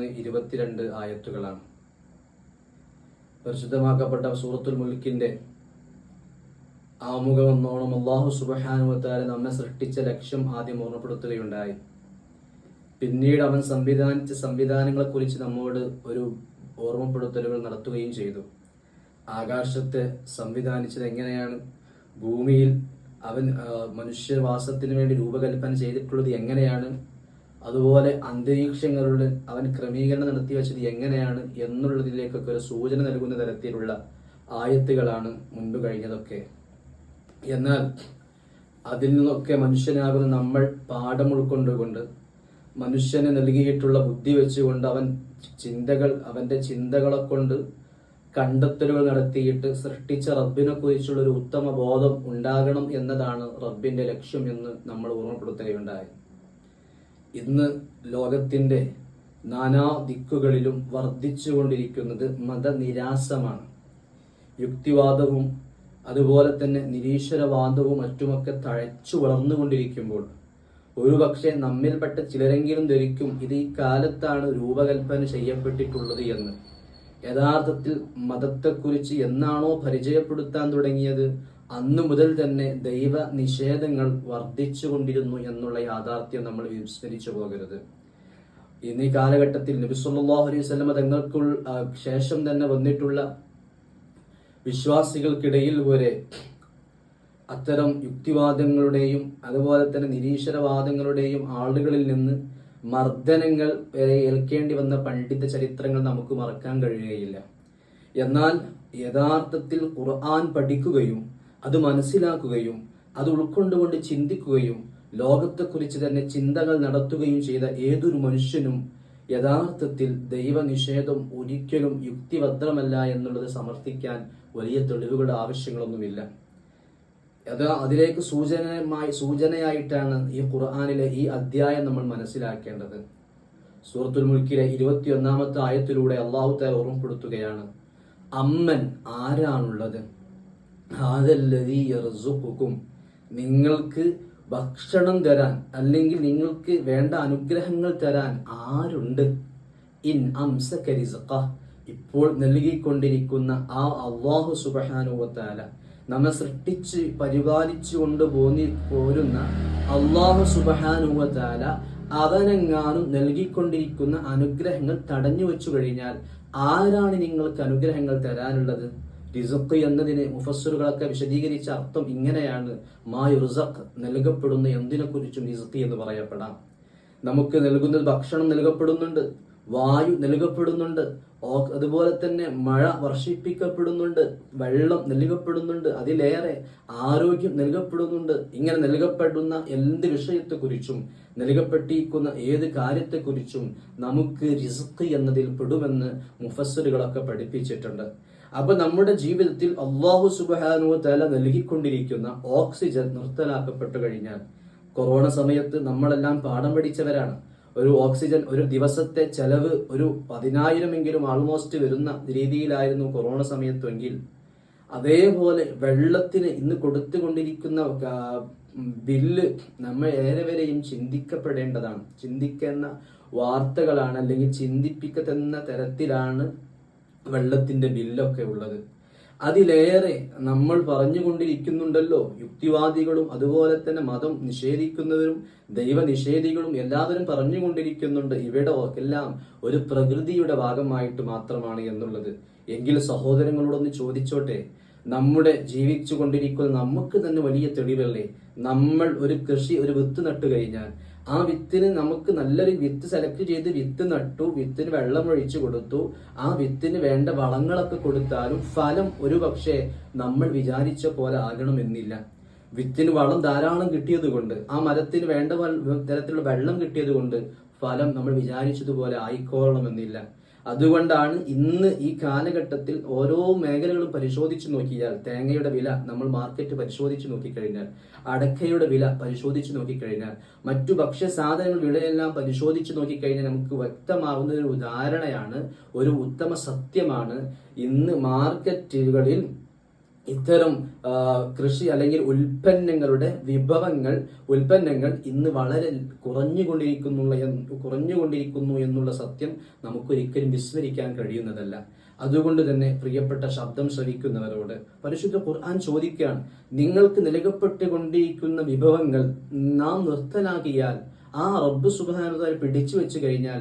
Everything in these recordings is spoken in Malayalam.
ഇരുപത്തിരണ്ട് ആയത്തുകളാണ്. പരിശുദ്ധമാക്കപ്പെട്ട സൂറത്തുൽ മുൽക്കിന്റെ ആമുഖം എന്നോണം അള്ളാഹു സുബഹാനുവത്താലെ നമ്മെ സൃഷ്ടിച്ച ലക്ഷ്യം ആദ്യം ഓർമ്മപ്പെടുത്തുകയുണ്ടായി. പിന്നീട് അവൻ സംവിധാനിച്ച സംവിധാനങ്ങളെ കുറിച്ച് നമ്മോട് ഒരു ഓർമ്മപ്പെടുത്തലുകൾ നടത്തുകയും ചെയ്തു. ആകാശത്തെ സംവിധാനിച്ചത് എങ്ങനെയാണ്? ഭൂമിയിൽ അവൻ മനുഷ്യവാസത്തിന് വേണ്ടി രൂപകൽപ്പന ചെയ്തിട്ടുള്ളത് എങ്ങനെയാണ്? അതുപോലെ അന്തരീക്ഷങ്ങളുടെ അവൻ ക്രമീകരണം നടത്തി വെച്ചത് എങ്ങനെയാണ് എന്നുള്ളതിലേക്കൊക്കെ ഒരു സൂചന നൽകുന്ന തരത്തിലുള്ള ആയത്തുകളാണ് മുൻപ് കഴിഞ്ഞതൊക്കെ. എന്നാൽ അതിൽ നിന്നൊക്കെ മനുഷ്യനാകുന്ന നമ്മൾ പാഠം ഉൾക്കൊണ്ടുകൊണ്ട് മനുഷ്യന് നൽകിയിട്ടുള്ള ബുദ്ധി വെച്ചുകൊണ്ട് അവൻ ചിന്തകൾ അവന്റെ ചിന്തകളെ കൊണ്ട് കണ്ടെത്തലുകൾ നടത്തിയിട്ട് സൃഷ്ടിച്ച റബ്ബിനെ കുറിച്ചുള്ള ഒരു ഉത്തമ ബോധം ഉണ്ടാകണം എന്നതാണ് റബ്ബിന്റെ ലക്ഷ്യം എന്ന് നമ്മൾ ഓർമ്മപ്പെടുത്തുകയുണ്ടായി. ഇന്ന് ലോകത്തിന്റെ നാനാ ദിക്കുകളിലും വർദ്ധിച്ചുകൊണ്ടിരിക്കുന്നത് മതനിരാസമാണ്. യുക്തിവാദവും അതുപോലെ തന്നെ നിരീശ്വരവാദവും മറ്റുമൊക്കെ തഴച്ചു വളർന്നുകൊണ്ടിരിക്കുമ്പോൾ ഒരുപക്ഷെ നമ്മിൽപ്പെട്ട ചിലരെങ്കിലും ധരിക്കും ഇത് ഈ കാലത്താണ് രൂപകൽപ്പന ചെയ്യപ്പെട്ടിട്ടുള്ളത് എന്ന്. യഥാർത്ഥത്തിൽ മതത്തെക്കുറിച്ച് എന്നാണോ പരിചയപ്പെടുത്താൻ തുടങ്ങിയത്? അന്നു മുതൽ തന്നെ ദൈവ നിഷേധങ്ങൾ വർദ്ധിച്ചുകൊണ്ടിരുന്നു എന്നുള്ള യാഥാർത്ഥ്യം നമ്മൾ വിസ്മരിച്ചു പോകരുത്. ഇന്ന് ഈ കാലഘട്ടത്തിൽ നബി സല്ലല്ലാഹു അലൈഹി തങ്ങൾക്കുൾ ശേഷം തന്നെ വന്നിട്ടുള്ള വിശ്വാസികൾക്കിടയിൽ വരെ അത്തരം യുക്തിവാദങ്ങളുടെയും അതുപോലെ തന്നെ നിരീശ്വരവാദങ്ങളുടെയും ആളുകളിൽ നിന്ന് മർദ്ദനങ്ങൾ വരെ ഏൽക്കേണ്ടി വന്ന പണ്ഡിത ചരിത്രങ്ങൾ നമുക്ക് മറക്കാൻ കഴിയുകയില്ല. എന്നാൽ യഥാർത്ഥത്തിൽ ഖുർആൻ പഠിക്കുകയും അത് മനസ്സിലാക്കുകയും അത് ഉൾക്കൊണ്ടുകൊണ്ട് ചിന്തിക്കുകയും ലോകത്തെക്കുറിച്ച് തന്നെ ചിന്തകൾ നടത്തുകയും ചെയ്ത ഏതൊരു മനുഷ്യനും യഥാർത്ഥത്തിൽ ദൈവനിഷേധം ഒരിക്കലും യുക്തിഭദ്രമല്ല എന്നുള്ളത് സമർത്ഥിക്കാൻ വലിയ തെളിവുകളുടെ ആവശ്യങ്ങളൊന്നുമില്ല. അത് അതിലേക്ക് സൂചനമായി സൂചനയായിട്ടാണ് ഈ ഖുർആാനിലെ ഈ അധ്യായം നമ്മൾ മനസ്സിലാക്കേണ്ടത്. സൂറത്തുൽ മുൽക്കിലെ ഇരുപത്തിയൊന്നാമത്തെ ആയത്തിലൂടെ അള്ളാഹു താല ഓർമ്മപ്പെടുത്തുകയാണ് അമ്മൻ ആരാണുള്ളത്? നിങ്ങൾക്ക് ഭക്ഷണം തരാൻ അല്ലെങ്കിൽ നിങ്ങൾക്ക് വേണ്ട അനുഗ്രഹങ്ങൾ തരാൻ ആരുണ്ട്? ഇൻ ഇപ്പോൾ നൽകിക്കൊണ്ടിരിക്കുന്ന ആ അള്ളാഹു സുബഹാനുവത്താല നമ്മെ സൃഷ്ടിച്ച് പരിപാലിച്ചു കൊണ്ട് പോന്നി പോരുന്ന അള്ളാഹു സുബഹാനുവത്താല അവനെങ്ങാനും നൽകിക്കൊണ്ടിരിക്കുന്ന അനുഗ്രഹങ്ങൾ തടഞ്ഞു വെച്ചു കഴിഞ്ഞാൽ ആരാണ് നിങ്ങൾക്ക് അനുഗ്രഹങ്ങൾ തരാനുള്ളത്? റിസഖ് എന്നതിന് മുഫസ്സറുകളൊക്കെ വിശദീകരിച്ച അർത്ഥം ഇങ്ങനെയാണ്. മാ യുസഖ് നൽകപ്പെടുന്ന എന്തിനെക്കുറിച്ചും റിസഖ് എന്ന് പറയപ്പെടാം. നമുക്ക് നൽകുന്ന ഭക്ഷണം നൽകപ്പെടുന്നുണ്ട് വായു നൽകപ്പെടുന്നുണ്ട് അതുപോലെ തന്നെ മഴ വർഷിപ്പിക്കപ്പെടുന്നുണ്ട് വെള്ളം നൽകപ്പെടുന്നുണ്ട് അതിലേറെ ആരോഗ്യം നൽകപ്പെടുന്നുണ്ട്. ഇങ്ങനെ നൽകപ്പെടുന്ന എന്ത് വിഷയത്തെക്കുറിച്ചും നൽകപ്പെട്ടിരിക്കുന്ന ഏത് കാര്യത്തെക്കുറിച്ചും നമുക്ക് റിസ്ക് എന്നതിൽ പെടുമെന്ന് മുഫസ്സറുകളൊക്കെ പഠിപ്പിച്ചിട്ടുണ്ട്. അപ്പൊ നമ്മുടെ ജീവിതത്തിൽ അള്ളാഹു സുബാനു തല നൽകിക്കൊണ്ടിരിക്കുന്ന ഓക്സിജൻ നിർത്തലാക്കപ്പെട്ടു കഴിഞ്ഞാൽ കൊറോണ സമയത്ത് നമ്മളെല്ലാം പാഠം പഠിച്ചവരാണ്. ഒരു ഓക്സിജൻ ഒരു ദിവസത്തെ ചെലവ് ഒരു പതിനായിരമെങ്കിലും ആൾമോസ്റ്റ് വരുന്ന രീതിയിലായിരുന്നു കൊറോണ സമയത്തെങ്കിൽ അതേപോലെ വെള്ളത്തിന് ഇന്ന് കൊടുത്തുകൊണ്ടിരിക്കുന്ന ബില്ല് നമ്മൾ ഏറെവരെയും ചിന്തിക്കപ്പെടേണ്ടതാണ്. ചിന്തിക്കുന്ന വാർത്തകളാണ് അല്ലെങ്കിൽ ചിന്തിപ്പിക്കുന്ന തരത്തിലാണ് വെള്ളത്തിന്റെ ബില്ലൊക്കെ ഉള്ളത്. അതിലേറെ നമ്മൾ പറഞ്ഞുകൊണ്ടിരിക്കുന്നുണ്ടല്ലോ യുക്തിവാദികളും അതുപോലെ തന്നെ മതം നിഷേധിക്കുന്നവരും ദൈവനിഷേധികളും എല്ലാവരും പറഞ്ഞുകൊണ്ടിരിക്കുന്നുണ്ട്. ഇവിടെ എല്ലാം ഒരു പ്രകൃതിയുടെ ഭാഗമായിട്ട് മാത്രമാണ് എന്നുള്ളത്. എങ്കിൽ സഹോദരങ്ങളോടൊന്ന് ചോദിച്ചോട്ടെ നമ്മുടെ ജീവിച്ചു കൊണ്ടിരിക്കുന്ന നമുക്ക് തന്നെ വലിയ തെളിവല്ലേ? നമ്മൾ ഒരു കൃഷി ഒരു വിത്ത് നട്ടു കഴിഞ്ഞാൽ ആ വിത്തിന് നമുക്ക് നല്ലൊരു വിത്ത് സെലക്ട് ചെയ്ത് വിത്ത് നട്ടു വിത്തിന് വെള്ളം ഒഴിച്ചു കൊടുത്തു. ആ വിത്തിന് വേണ്ട വളങ്ങളൊക്കെ കൊടുത്താലും ഫലം ഒരു പക്ഷേ നമ്മൾ വിചാരിച്ച പോലെ ആകണമെന്നില്ല. വിത്തിന് വളം ധാരാളം കിട്ടിയത് കൊണ്ട് ആ മരത്തിന് വേണ്ട തരത്തിലുള്ള വെള്ളം കിട്ടിയത് കൊണ്ട് ഫലം നമ്മൾ വിചാരിച്ചതുപോലെ ആയിക്കോളണമെന്നില്ല. അതുകൊണ്ടാണ് ഇന്ന് ഈ കാലഘട്ടത്തിൽ ഓരോ മേഖലകളും പരിശോധിച്ച് നോക്കിയാൽ തേങ്ങയുടെ വില നമ്മൾ മാർക്കറ്റ് പരിശോധിച്ച് നോക്കിക്കഴിഞ്ഞാൽ അടക്കയുടെ വില പരിശോധിച്ച് നോക്കിക്കഴിഞ്ഞാൽ മറ്റു ഭക്ഷ്യ സാധനങ്ങൾ വിലയെല്ലാം പരിശോധിച്ച് നോക്കിക്കഴിഞ്ഞാൽ നമുക്ക് വ്യക്തമാകുന്ന ഒരു ഉദാഹരണയാണ് ഒരു ഉത്തമ സത്യമാണ് ഇന്ന് മാർക്കറ്റുകളിൽ ഇത്തരം കൃഷി അല്ലെങ്കിൽ ഉൽപ്പന്നങ്ങളുടെ വിഭവങ്ങൾ ഉൽപ്പന്നങ്ങൾ ഇന്ന് വളരെ കുറഞ്ഞുകൊണ്ടിരിക്കുന്നു കുറഞ്ഞുകൊണ്ടിരിക്കുന്നു എന്നുള്ള സത്യം നമുക്കൊരിക്കലും വിസ്മരിക്കാൻ കഴിയുന്നതല്ല. അതുകൊണ്ട് തന്നെ പ്രിയപ്പെട്ട ശബ്ദം ശ്രവിക്കുന്നവരോട് പരിശുദ്ധ ഖുർആൻ ചോദിക്കുകയാണ് നിങ്ങൾക്ക് നൽകപ്പെട്ടുകൊണ്ടിരിക്കുന്ന വിഭവങ്ങൾ നാം നിർത്തലാക്കിയാൽ ആ റബ്ബ് സുബാനുതാൽ പിടിച്ചു വെച്ച് കഴിഞ്ഞാൽ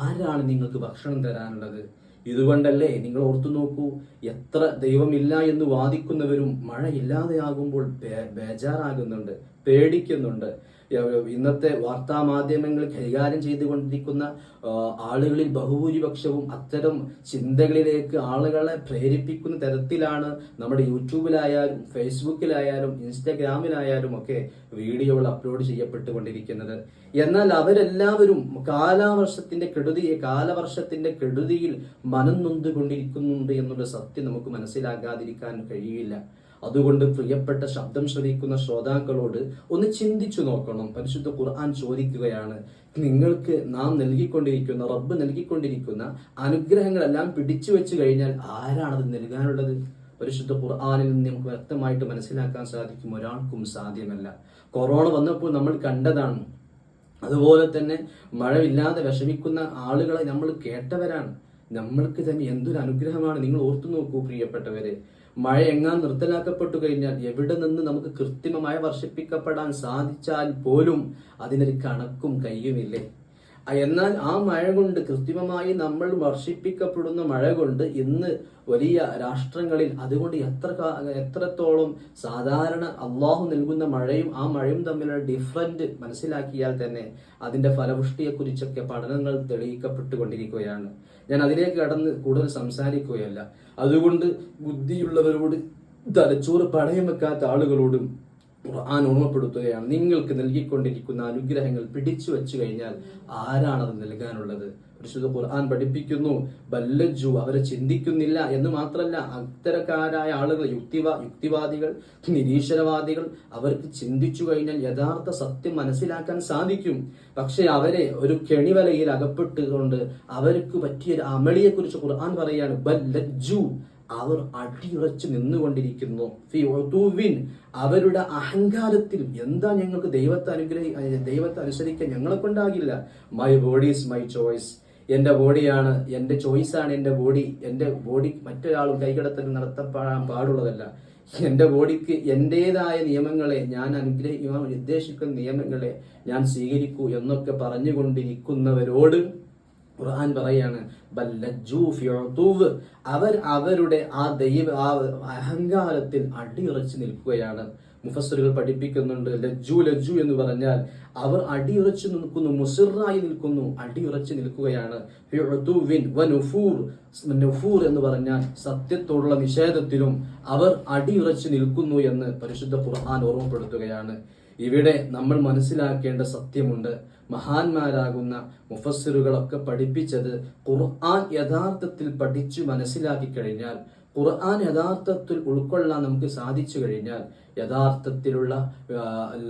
ആരാണ് നിങ്ങൾക്ക് ഭക്ഷണം തരാനുള്ളത്? ഇതുകൊണ്ടല്ലേ നിങ്ങൾ ഓർത്തു നോക്കൂ എത്ര ദൈവമില്ല എന്ന് വാദിക്കുന്നവരും മഴ ഇല്ലാതെയാകുമ്പോൾ ബേജാറാകുന്നുണ്ട് പേടിക്കുന്നുണ്ട്. ഇന്നത്തെ വാർത്താ മാധ്യമങ്ങൾ കൈകാര്യം ചെയ്തുകൊണ്ടിരിക്കുന്ന ആളുകളിൽ ബഹുഭൂരിപക്ഷവും അത്തരം ചിന്തകളിലേക്ക് ആളുകളെ പ്രേരിപ്പിക്കുന്ന തരത്തിലാണ് നമ്മുടെ യൂട്യൂബിലായാലും ഫേസ്ബുക്കിലായാലും ഇൻസ്റ്റഗ്രാമിലായാലും ഒക്കെ വീഡിയോകൾ അപ്ലോഡ് ചെയ്യപ്പെട്ടുകൊണ്ടിരിക്കുന്നത്. എന്നാൽ അവരെല്ലാവരും കാലാവർഷത്തിന്റെ കെടുതി കാലവർഷത്തിന്റെ കെടുതിയിൽ മനം നൊന്തുകൊണ്ടിരിക്കുന്നുണ്ട് എന്നുള്ള സത്യം നമുക്ക് മനസ്സിലാക്കാതിരിക്കാൻ കഴിയില്ല. അതുകൊണ്ട് പ്രിയപ്പെട്ട ശബ്ദം ശ്രവിക്കുന്ന ശ്രോതാക്കളോട് ഒന്ന് ചിന്തിച്ചു നോക്കണം. പരിശുദ്ധ ഖുർആൻ ചോദിക്കുകയാണ് നിങ്ങൾക്ക് നാം നൽകിക്കൊണ്ടിരിക്കുന്ന റബ്ബ് നൽകിക്കൊണ്ടിരിക്കുന്ന അനുഗ്രഹങ്ങളെല്ലാം പിടിച്ചു വെച്ചു കഴിഞ്ഞാൽ ആരാണത് നൽകാനുള്ളത്? പരിശുദ്ധ ഖുർആാനിൽ നിന്ന് നമുക്ക് വ്യക്തമായിട്ട് മനസ്സിലാക്കാൻ സാധിക്കും ഒരാൾക്കും സാധ്യമല്ല. കൊറോണ വന്നപ്പോൾ നമ്മൾ കണ്ടതാണ്. അതുപോലെ തന്നെ മഴയില്ലാതെ വിഷമിക്കുന്ന ആളുകളെ നമ്മൾ കേട്ടവരാണ്. നമ്മൾക്ക് തന്നെ എന്തൊരു അനുഗ്രഹമാണ്. നിങ്ങൾ ഓർത്തു നോക്കൂ പ്രിയപ്പെട്ടവരെ. മഴ എങ്ങാൻ നിർത്തലാക്കപ്പെട്ടു കഴിഞ്ഞാൽ എവിടെ നിന്ന് നമുക്ക് കൃത്രിമമായ വർഷിപ്പിക്കപ്പെടാൻ സാധിച്ചാൽ പോലും അതിനൊരു കണക്കും കയ്യുമില്ലേ? എന്നാൽ ആ മഴ കൊണ്ട് കൃത്രിമമായി നമ്മൾ വർഷിപ്പിക്കപ്പെടുന്ന മഴ കൊണ്ട് ഇന്ന് വലിയ രാഷ്ട്രങ്ങളിൽ അതുകൊണ്ട് എത്ര എത്രത്തോളം സാധാരണ അള്ളാഹു നൽകുന്ന മഴയും ആ മഴയും തമ്മിലുള്ള ഡിഫറന്റ് മനസ്സിലാക്കിയാൽ തന്നെ അതിന്റെ ഫലപുഷ്ടിയെക്കുറിച്ചൊക്കെ പഠനങ്ങൾ തെളിയിക്കപ്പെട്ടുകൊണ്ടിരിക്കുകയാണ്. ഞാൻ അതിലേക്ക് കടന്ന് കൂടുതൽ സംസാരിക്കുകയല്ല. അതുകൊണ്ട് ബുദ്ധിയുള്ളവരോട് തലച്ചോറ് പണയം വെക്കാത്ത ആളുകളോടും ഖുർആൻ ഓർമ്മപ്പെടുത്തുകയാണ്. നിങ്ങൾക്ക് നൽകിക്കൊണ്ടിരിക്കുന്ന അനുഗ്രഹങ്ങൾ പിടിച്ചു വെച്ചു കഴിഞ്ഞാൽ ആരാണത് നൽകാനുള്ളത്? പരിശുദ്ധ ഖുർആൻ പഠിപ്പിക്കുന്നു. ബല്ലജു അവരെ ചിന്തിക്കുന്നില്ല എന്ന് മാത്രമല്ല അത്തരക്കാരായ ആളുകൾ യുക്തിവാ യുക്തിവാദികൾ നിരീശ്വരവാദികൾ അവർക്ക് ചിന്തിച്ചു കഴിഞ്ഞാൽ യഥാർത്ഥ സത്യം മനസ്സിലാക്കാൻ സാധിക്കും. പക്ഷെ അവരെ ഒരു കെണിവലയിൽ അകപ്പെട്ടുകൊണ്ട് അവർക്ക് പറ്റിയ ഒരു അമളിയെ കുറിച്ച് ഖുർആൻ പറയാണ്. ബല്ലജു അവർ അടിയുറച്ച് നിന്നുകൊണ്ടിരിക്കുന്നു. അവരുടെ അഹങ്കാരത്തിൽ. എന്താ ഞങ്ങൾക്ക് ദൈവത്തെ അനുഗ്രഹി ദൈവത്തെ അനുസരിക്കാൻ ഞങ്ങളെ കൊണ്ടാകില്ല my body is my choice എന്റെ ബോഡിയാണ് എന്റെ ചോയ്സാണ് എന്റെ ബോഡി. എന്റെ ബോഡി മറ്റൊരാളും കൈകടത്തൽ നടത്തപ്പെടാൻ പാടുള്ളതല്ല. എന്റെ ബോഡിക്ക് എന്റേതായ നിയമങ്ങളെ ഞാൻ അനുഗ്രഹിക്കുവാൻ ഉദ്ദേശിക്കുന്ന നിയമങ്ങളെ ഞാൻ സ്വീകരിക്കൂ എന്നൊക്കെ പറഞ്ഞുകൊണ്ടിരിക്കുന്നവരോട് ഖുർആൻ പറയാണ് അവർ അവരുടെ ആ ദൈവ ആ അഹങ്കാരത്തിൽ അടിയുറച്ച് നിൽക്കുകയാണ്. മുഫസ്സറുകൾ പഠിപ്പിക്കുന്നുണ്ട് ലജ്ജു ലജ്ജു എന്ന് പറഞ്ഞാൽ അവർ അടിയുറച്ച് നിൽക്കുന്നു മുസിറായി നിൽക്കുന്നു അടിയുറച്ച് നിൽക്കുകയാണ്. എന്ന് പറഞ്ഞാൽ സത്യത്തോടുള്ള നിഷേധത്തിലും അവർ അടിയുറച്ച് നിൽക്കുന്നു എന്ന് പരിശുദ്ധ ഖുർആൻ ഓർമ്മപ്പെടുത്തുകയാണ്. ഇവിടെ നമ്മൾ മനസ്സിലാക്കേണ്ട സത്യമുണ്ട് മഹാന്മാരാകുന്ന മുഫസ്സിറുകളൊക്കെ പഠിപ്പിച്ചത് ഖുർആൻ യഥാർത്ഥത്തിൽ പഠിച്ചു മനസ്സിലാക്കി കഴിഞ്ഞാൽ ഖുർആൻ യഥാർത്ഥത്തിൽ ഉൾക്കൊള്ളാൻ നമുക്ക് സാധിച്ചു കഴിഞ്ഞാൽ യഥാർത്ഥത്തിലുള്ള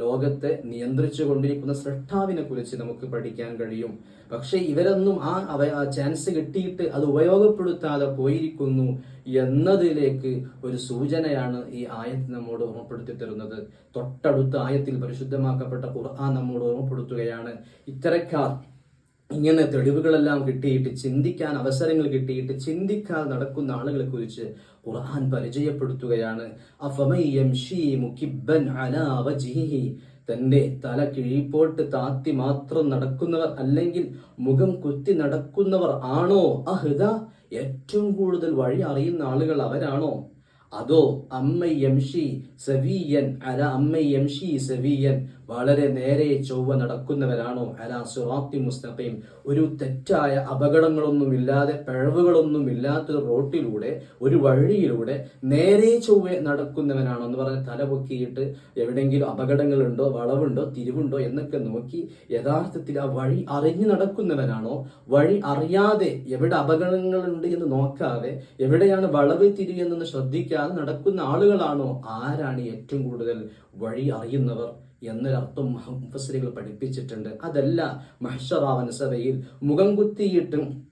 ലോകത്തെ നിയന്ത്രിച്ചു കൊണ്ടിരിക്കുന്ന സൃഷ്ടാവിനെ കുറിച്ച് നമുക്ക് പഠിക്കാൻ കഴിയും. പക്ഷെ ഇവരൊന്നും ആ ചാൻസ് കിട്ടിയിട്ട് അത് ഉപയോഗപ്പെടുത്താതെ പോയിരിക്കുന്നു എന്നതിലേക്ക് ഒരു സൂചനയാണ് ഈ ആയത്ത് നമ്മോട് ഓർമ്മപ്പെടുത്തി തരുന്നത്. തൊട്ടടുത്ത ആയത്തിൽ പരിശുദ്ധമാക്കപ്പെട്ട ഖുർആൻ നമ്മോട് ഓർമ്മപ്പെടുത്തുകയാണ്. ഇത്തരക്കാർ ഇങ്ങനെ തെളിവുകളെല്ലാം കിട്ടിയിട്ട് ചിന്തിക്കാൻ അവസരങ്ങൾ കിട്ടിയിട്ട് ചിന്തിക്കാൻ നടക്കുന്ന ആളുകളെ കുറിച്ച് ഖുർആൻ പരിചയപ്പെടുത്തുകയാണ്. തന്റെ തല കിഴിപ്പോട്ട് താത്തി മാത്രം നടക്കുന്നവർ അല്ലെങ്കിൽ മുഖം കുത്തി നടക്കുന്നവർ ആണോ? അഹ്ദ. ഏറ്റവും കൂടുതൽ വഴി അറിയുന്ന ആളുകൾ അവരാണോ? അതോ അമ്മ യംഷി സവീയൻ അല അമ്മ യംഷി സവിയൻ വളരെ നേരെ ചൊവ്വ നടക്കുന്നവരാണോ? അലാ സുറാത്തി മുസ്തഖീം. ഒരു തെറ്റായ അപകടങ്ങളൊന്നുമില്ലാതെ പിഴവുകളൊന്നും ഇല്ലാത്ത റോട്ടിലൂടെ ഒരു വഴിയിലൂടെ നേരെ ചൊവ്വെ നടക്കുന്നവനാണോ എന്ന് പറഞ്ഞ് തല പൊക്കിയിട്ട് എവിടെയെങ്കിലും അപകടങ്ങളുണ്ടോ വളവുണ്ടോ തിരിവുണ്ടോ എന്നൊക്കെ നോക്കി യഥാർത്ഥത്തിൽ ആ വഴി അറിഞ്ഞു നടക്കുന്നവനാണോ? വഴി അറിയാതെ എവിടെ അപകടങ്ങളുണ്ട് എന്ന് നോക്കാതെ എവിടെയാണ് വളവ് തിരിയെന്ന് ശ്രദ്ധിക്കാതെ നടക്കുന്ന ആളുകളാണോ? ആരാണ് ഏറ്റവും കൂടുതൽ വഴി അറിയുന്നവർ? എന്നൊരർത്ഥം മുഫസ്സിലുകൾ പഠിപ്പിച്ചിട്ടുണ്ട്. അതല്ല മഹ്ഷറാവൻ സഭയിൽ മുഖം കുത്തിയിട്ടും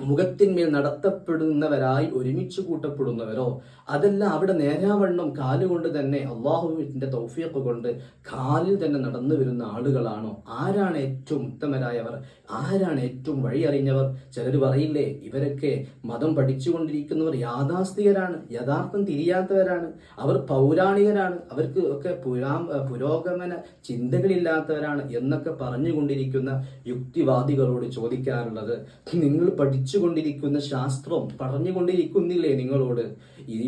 മുഖത്തിന്മേൽ നടത്തപ്പെടുന്നവരായി ഒരുമിച്ച് കൂട്ടപ്പെടുന്നവരോ അതെല്ലാം അവിടെ നേരാവണ്ണം കാലുകൊണ്ട് തന്നെ അള്ളാഹുവിന്റെ തൗഫിയൊക്കെ കൊണ്ട് കാലിൽ തന്നെ നടന്നു വരുന്ന ആളുകളാണോ? ആരാണ് ഏറ്റവും ഉത്തമരായവർ? ആരാണ് ഏറ്റവും വഴി അറിഞ്ഞവർ ചിലർ പറയില്ലേ ഇവരൊക്കെ മതം പഠിച്ചുകൊണ്ടിരിക്കുന്നവർ യാഥാസ്ഥികരാണ് യഥാർത്ഥം തിരിയാത്തവരാണ്. അവർ പൗരാണികരാണ് അവർക്ക് ഒക്കെ പുരാ പുരോഗമന ചിന്തകളില്ലാത്തവരാണ് എന്നൊക്കെ പറഞ്ഞുകൊണ്ടിരിക്കുന്ന യുക്തിവാദികളോട് ചോദിക്കാറുള്ളത്. നിങ്ങൾ പഠിച്ചുകൊണ്ടിരിക്കുന്ന ശാസ്ത്രം പറഞ്ഞുകൊണ്ടിരിക്കുന്നില്ലേ നിങ്ങളോട്?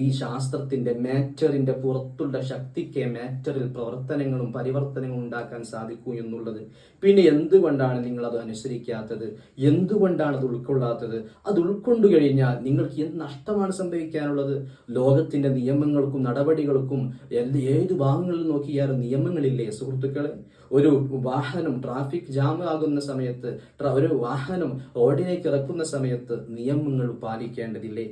ഈ ശാസ്ത്രത്തിന്റെ മാറ്ററിന്റെ പുറത്തുള്ള ശക്തിക്ക് മാറ്ററിൽ പ്രവർത്തനങ്ങളും പരിവർത്തനങ്ങളും ഉണ്ടാക്കാൻ സാധിക്കൂ എന്നുള്ളത്. പിന്നെ എന്തുകൊണ്ടാണ് നിങ്ങൾ അത് അനുസരിക്കാത്തത്? എന്തുകൊണ്ടാണ് അത് ഉൾക്കൊള്ളാത്തത്? അത് ഉൾക്കൊണ്ടു കഴിഞ്ഞാൽ നിങ്ങൾക്ക് എന്ത് നഷ്ടമാണ് സംഭവിക്കാനുള്ളത്? ലോകത്തിന്റെ നിയമങ്ങൾക്കും നടപടികൾക്കും ഏത് ഭാഗങ്ങളിൽ നോക്കിയാലും നിയമങ്ങളില്ലേ സുഹൃത്തുക്കളെ? ഒരു വാഹനം ട്രാഫിക് ജാം ആകുന്ന സമയത്ത് ഒരു വാഹനം റോഡിലേക്ക് ഇറക്കുന്ന സമയത്ത് നിയമങ്ങൾ പാലിക്കേണ്ടതില്ലേ?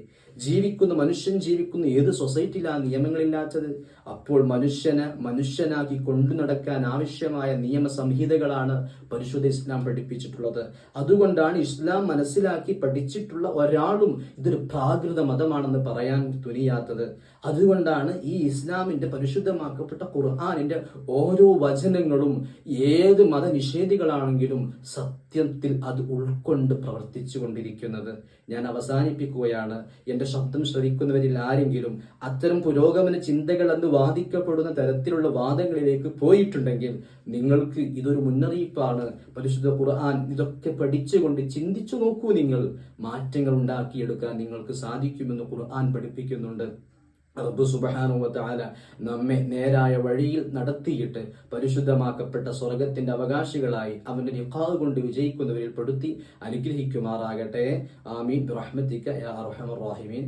ജീവിക്കുന്ന മനുഷ്യൻ ജീവിക്കുന്ന ഏത് സൊസൈറ്റിയിലാണ് നിയമങ്ങളില്ലാത്തത്? അപ്പോൾ മനുഷ്യനെ മനുഷ്യനാക്കി കൊണ്ടു നടക്കാൻ ആവശ്യമായ നിയമ സംഹിതകളാണ് പരിശുദ്ധ ഇസ്ലാം പഠിപ്പിച്ചിട്ടുള്ളത്. അതുകൊണ്ടാണ് ഇസ്ലാം മനസ്സിലാക്കി പഠിച്ചിട്ടുള്ള ഒരാളും ഇതൊരു പ്രാകൃത മതമാണെന്ന് പറയാൻ തുനിയാത്തത്. അതുകൊണ്ടാണ് ഈ ഇസ്ലാമിന്റെ പരിശുദ്ധമാക്കപ്പെട്ട ഖുർആാനിന്റെ ഓരോ വചനങ്ങളും ഏത് മതനിഷേധികളാണെങ്കിലും സത്യത്തിൽ അത് ഉൾക്കൊണ്ട് പ്രവർത്തിച്ചു കൊണ്ടിരിക്കുന്നത് ഞാൻ അവസാനിപ്പിക്കുകയാണ്. എന്റെ ശബ്ദം ശ്രവിക്കുന്നവരിൽ ആരെങ്കിലും അത്തരം പുരോഗമന ചിന്തകൾ എന്ന് വാദിക്കപ്പെടുന്ന തരത്തിലുള്ള വാദങ്ങളിലേക്ക് പോയിട്ടുണ്ടെങ്കിൽ നിങ്ങൾക്ക് ഇതൊരു മുന്നറിയിപ്പാണ്. പരിശുദ്ധ ഖുർആൻ ഇതൊക്കെ പഠിച്ചുകൊണ്ട് ചിന്തിച്ചു നോക്കൂ നിങ്ങൾ. മാറ്റങ്ങൾ ഉണ്ടാക്കിയെടുക്കാൻ നിങ്ങൾക്ക് സാധിക്കുമെന്ന് ഖുർആൻ പഠിപ്പിക്കുന്നുണ്ട്. റബ്ബ് സുബ്ഹാനഹു തആല നമ്മെ നേരായ വഴിയിൽ നടത്തിയിട്ട് പരിശുദ്ധമാക്കപ്പെട്ട സ്വർഗത്തിന്റെ അവകാശികളായി അവന്റെ നിഖാദ് കൊണ്ട് വിജയിക്കുന്നവരിൽ പെടുത്തി അനുഗ്രഹിക്കുമാറാകട്ടെ. ആമീൻ. റഹ്മത്തിക്ക റഹീമീൻ.